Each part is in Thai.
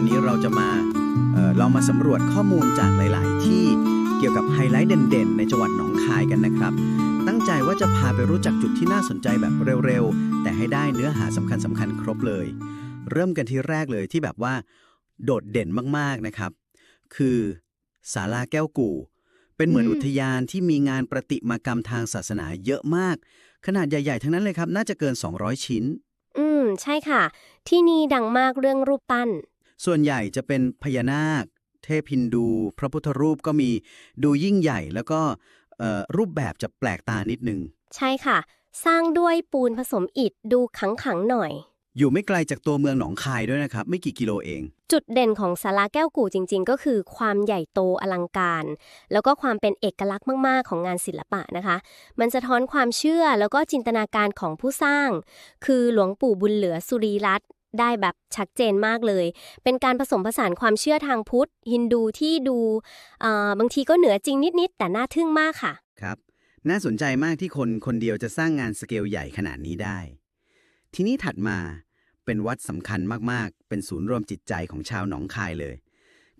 วันนี้เราจะมาเอ่อลองมาสำรวจข้อมูลจากหลาย ๆ ที่เกี่ยวกับไฮไลท์เด่น ๆ ในจังหวัดหนองคายกันนะครับ ตั้งใจว่าจะพาไปรู้จักจุดที่น่าสนใจแบบเร็ว ๆ แต่ให้ได้เนื้อหาสำคัญสำคัญครบเลย เริ่มกันที่แรกเลยที่แบบว่า โดดเด่นมาก ๆ นะครับ คือศาลาแก้วกู่ เป็นเหมือนอุทยานที่มีงานประติมากรรมทางศาสนาเยอะมาก ขนาดใหญ่ ๆ ทั้งนั้นเลยครับ น่าจะเกิน 200 ชิ้น อืม ใช่ค่ะ ที่นี่ดังมากเรื่องรูปปั้น ส่วนใหญ่จะเป็นพญานาค เทพฮินดู พระพุทธรูปก็มีดูยิ่งใหญ่แล้วก็เอ่อรูปแบบจะแปลกตานิดนึง ใช่ค่ะ สร้างด้วยปูนผสมอิฐดูขังขังๆหน่อย อยู่ไม่ไกลจากตัวเมืองหนองคายด้วยนะครับ ไม่กี่กิโลเอง จุดเด่นของศาลาแก้วกู่จริง ๆ ก็คือความใหญ่โตอลังการ แล้วก็ความเป็นเอกลักษณ์มาก ๆ ของงานศิลปะนะคะ มันสะท้อนความเชื่อแล้วก็จินตนาการของผู้สร้าง คือหลวงปู่บุญเหลือสุรีรัตน์ ได้แบบชัดเจนมากเลย เป็นการผสมผสานความเชื่อทางพุทธ ฮินดูที่ดูเอ่อบางทีก็เหนือจริงนิด ๆ แต่น่าทึ่งมากค่ะ ครับ น่าสนใจมากที่คนคนเดียวจะสร้างงานสเกลใหญ่ขนาดนี้ได้ ทีนี้ถัดมาเป็นวัดสำคัญมาก ๆ เป็นศูนย์รวมจิตใจของชาวหนองคายเลย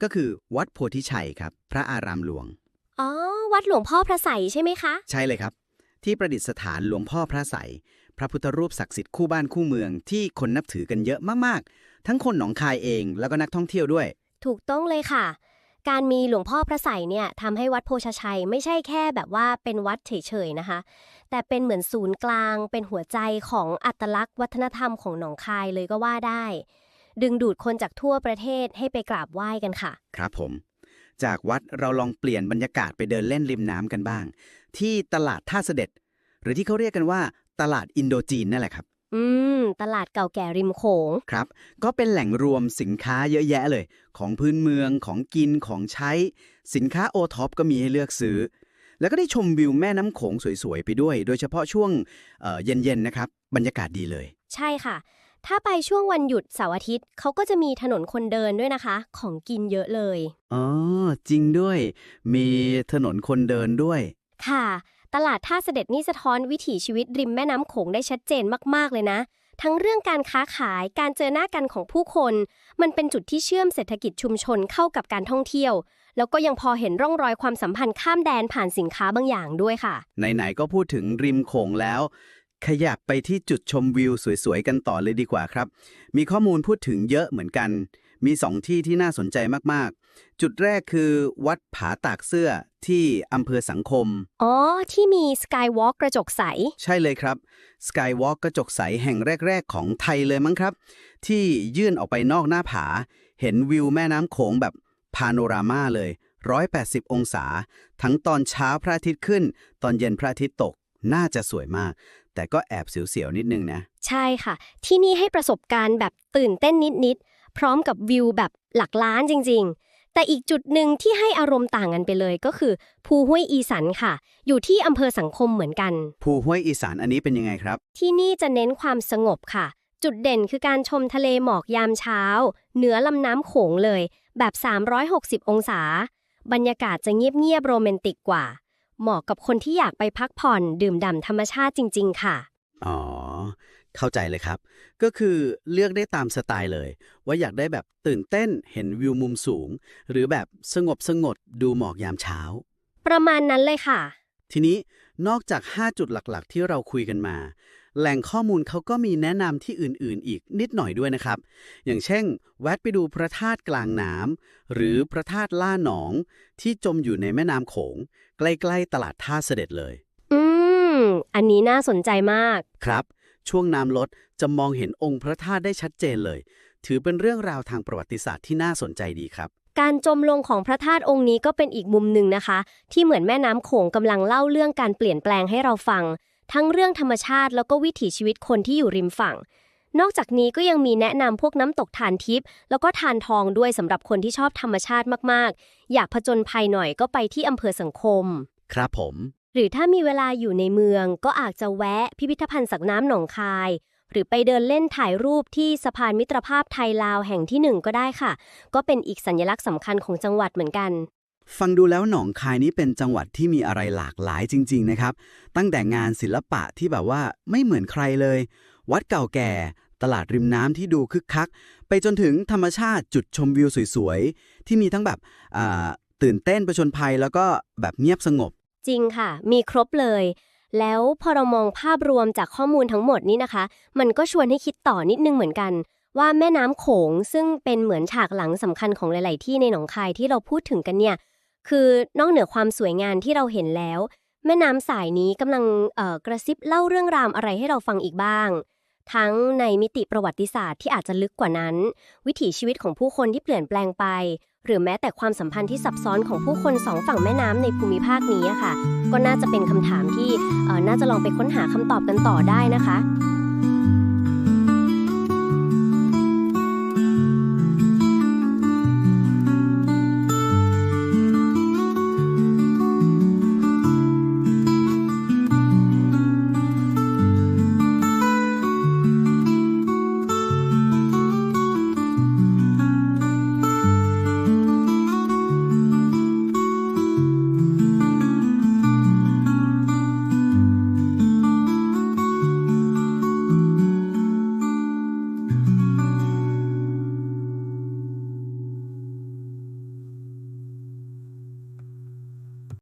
ก็คือวัดโพธิชัยครับ พระอารามหลวง อ๋อ วัดหลวงพ่อพระใสยใช่ไหมคะ ใช่เลยครับ ที่ประดิษฐานหลวงพ่อพระใสยพระพุทธรูปศักดิ์สิทธิ์คู่บ้านคู่เมืองที่คนนับถือกันเยอะมากๆ ทั้งคนหนองคายเองแล้วก็นักท่องเที่ยวด้วย ถูกต้องเลยค่ะ การมีหลวงพ่อพระใสยเนี่ยทำให้วัดโพชชัยไม่ใช่แค่แบบว่าเป็นวัดเฉยๆนะคะ แต่เป็นเหมือนศูนย์กลาง เป็นหัวใจของอัตลักษณ์ วัฒนธรรมของหนองคายเลยก็ว่าได้ ดึงดูดคนจากทั่วประเทศให้ไปกราบไหว้กันค่ะ ครับผม จากวัดเราลองเปลี่ยนบรรยากาศไปเดินเล่นริมน้ำกันบ้าง ที่ตลาดท่าเสด็จ หรือที่เขาเรียกกันว่า ตลาดอินโดจีนนั่นแหละครับ อืม ตลาดเก่าแก่ริมโขง ครับ ก็เป็นแหล่งรวมสินค้าเยอะแยะเลย ของพื้นเมืองของกินของใช้ สินค้าโอท็อปก็มีให้เลือกซื้อ แล้วก็ได้ชมวิวแม่น้ำโขงสวยๆไปด้วย โดยเฉพาะช่วงเอ่อเย็นๆนะครับบรรยากาศดีเลย ใช่ค่ะ ถ้าไปช่วงวันหยุดเสาร์อาทิตย์เขาก็จะมีถนนคนเดินด้วยนะคะ ของกินเยอะเลย อ๋อ จริงด้วย มีถนนคนเดินด้วย ค่ะ ตลาดท่าเสด็จนี่สะท้อนวิถีชีวิตริมแม่น้ำโขงได้ชัดเจนมากๆเลยนะ ทั้งเรื่องการค้าขายการเจอหน้ากันของผู้คน มันเป็นจุดที่เชื่อมเศรษฐกิจชุมชนเข้ากับการท่องเที่ยว แล้วก็ยังพอเห็นร่องรอยความสัมพันธ์ข้ามแดนผ่านสินค้าบางอย่างด้วยค่ะ ไหนๆก็พูดถึงริมโขงแล้ว ขยับไปที่จุดชมวิวสวยๆ กันต่อเลยดีกว่าครับ มีข้อมูลพูดถึงเยอะเหมือนกัน มีสองที่ที่น่าสนใจมากๆ จุดแรกคือวัดผาตากเสื้อที่อำเภอสังคม อ๋อ ที่มีสกายวอล์กกระจกใส ใช่เลยครับ Skywalk กระจกใสแห่งแรก ๆ ของไทยเลยมั้งครับ ที่ยื่นออกไปนอกหน้าผา เห็นวิวแม่น้ำโขงแบบพาโนรามาเลย 180 องศา ทั้งตอนเช้าพระอาทิตย์ขึ้น ตอนเย็นพระอาทิตย์ตก น่าจะสวยมาก แต่ก็แอบเสียวๆนิดนึงนะ ใช่ค่ะ ที่นี่ให้ประสบการณ์แบบตื่นเต้นนิดๆ พร้อมกับวิวแบบหลักล้านจริง ๆ แต่อีกจุดหนึ่งที่ให้อารมณ์ต่างกันไปเลยก็คือ ภูห้วยอีสันค่ะ อยู่ที่อำเภอสังคมเหมือนกัน ภูห้วยอีสานอันนี้เป็นยังไงครับ ที่นี่จะเน้นความสงบค่ะ จุดเด่นคือการชมทะเลหมอกยามเช้า เหนือลำน้ำโขงเลย แบบ 360 องศา บรรยากาศจะเงียบๆโรแมนติกกว่า เหมาะกับคนที่อยากไปพักผ่อนดื่มด่ำธรรมชาติจริง ๆ ค่ะ อ๋อ เข้าใจเลยครับ ก็คือเลือกได้ตามสไตล์เลย ว่าอยากได้แบบตื่นเต้นเห็นวิวมุมสูง หรือแบบสงบสงบดูหมอกยามเช้า ประมาณนั้นเลยค่ะ ทีนี้นอกจาก 5 จุดหลักๆ ที่เราคุยกันมา แหล่งข้อมูลเขาก็มีแนะนำที่อื่นๆ อีกนิดหน่อยด้วยนะครับ อย่างเช่น แวะไปดูพระธาตุกลางน้ำหรือพระธาตุล่าหนอง ที่จมอยู่ในแม่น้ำโขง ใกล้ๆตลาดท่าเสด็จเลย อืม อันนี้น่าสนใจมาก ครับ ช่วงน้ำลดจะมองเห็นองค์พระธาตุได้ชัดเจนเลย ถือเป็นเรื่องราวทางประวัติศาสตร์ที่น่าสนใจดีครับการจมลงของพระธาตุองค์นี้ก็เป็นอีกมุมหนึ่งนะคะ ที่เหมือนแม่น้ำโขงกำลังเล่าเรื่องการเปลี่ยนแปลงให้เราฟัง ทั้งเรื่องธรรมชาติแล้วก็วิถีชีวิตคนที่อยู่ริมฝั่ง นอกจากนี้ก็ยังมีแนะนำพวกน้ำตกทานทิพย์แล้วก็ทานทองด้วยสำหรับคนที่ชอบธรรมชาติมากๆ อยากผจญภัยหน่อยก็ไปที่อำเภอสังคม ครับผม หรือถ้ามีเวลาอยู่ในเมือง ก็อาจจะแวะพิพิธภัณฑ์สักน้ำหนองคาย หรือไปเดินเล่นถ่ายรูปที่สะพานมิตรภาพไทยลาวแห่งที่หนึ่งก็ได้ค่ะ ก็เป็นอีกสัญลักษณ์สำคัญของจังหวัดเหมือนกัน ฟังดูแล้วหนองคายนี้เป็นจังหวัดที่มีอะไรหลากหลายจริง ๆ นะครับ ตั้งแต่งานศิลปะที่แบบว่าไม่เหมือนใครเลย วัดเก่าแก่ ตลาดริมน้ำที่ดูคึกคัก ไปจนถึงธรรมชาติจุดชมวิวสวยๆ ที่มีทั้งแบบตื่นเต้นประชนภัยแล้วก็แบบเงียบสงบ จริงค่ะ มีครบเลย แล้วพอเรามองภาพรวมจากข้อมูลทั้งหมดนี้นะคะ มันก็ชวนให้คิดต่อนิดนึงเหมือนกันว่าแม่น้ำโขงซึ่งเป็นเหมือนฉากหลังสำคัญของหลาย ๆ ที่ในหนองคายที่เราพูดถึงกันเนี่ย คือนอกเหนือความสวยงามที่เราเห็นแล้ว แม่น้ำสายนี้กำลังกระซิบเล่าเรื่องราวอะไรให้เราฟังอีกบ้าง ทั้งในมิติประวัติศาสตร์ที่อาจจะลึกกว่านั้น วิถีชีวิตของผู้คนที่เปลี่ยนแปลงไป หรือแม้แต่ความสัมพันธ์ที่ซับซ้อนของผู้คนสองฝั่งแม่น้ำในภูมิภาคนี้ค่ะ ก็น่าจะเป็นคำถามที่น่าจะลองไปค้นหาคำตอบกันต่อได้นะคะ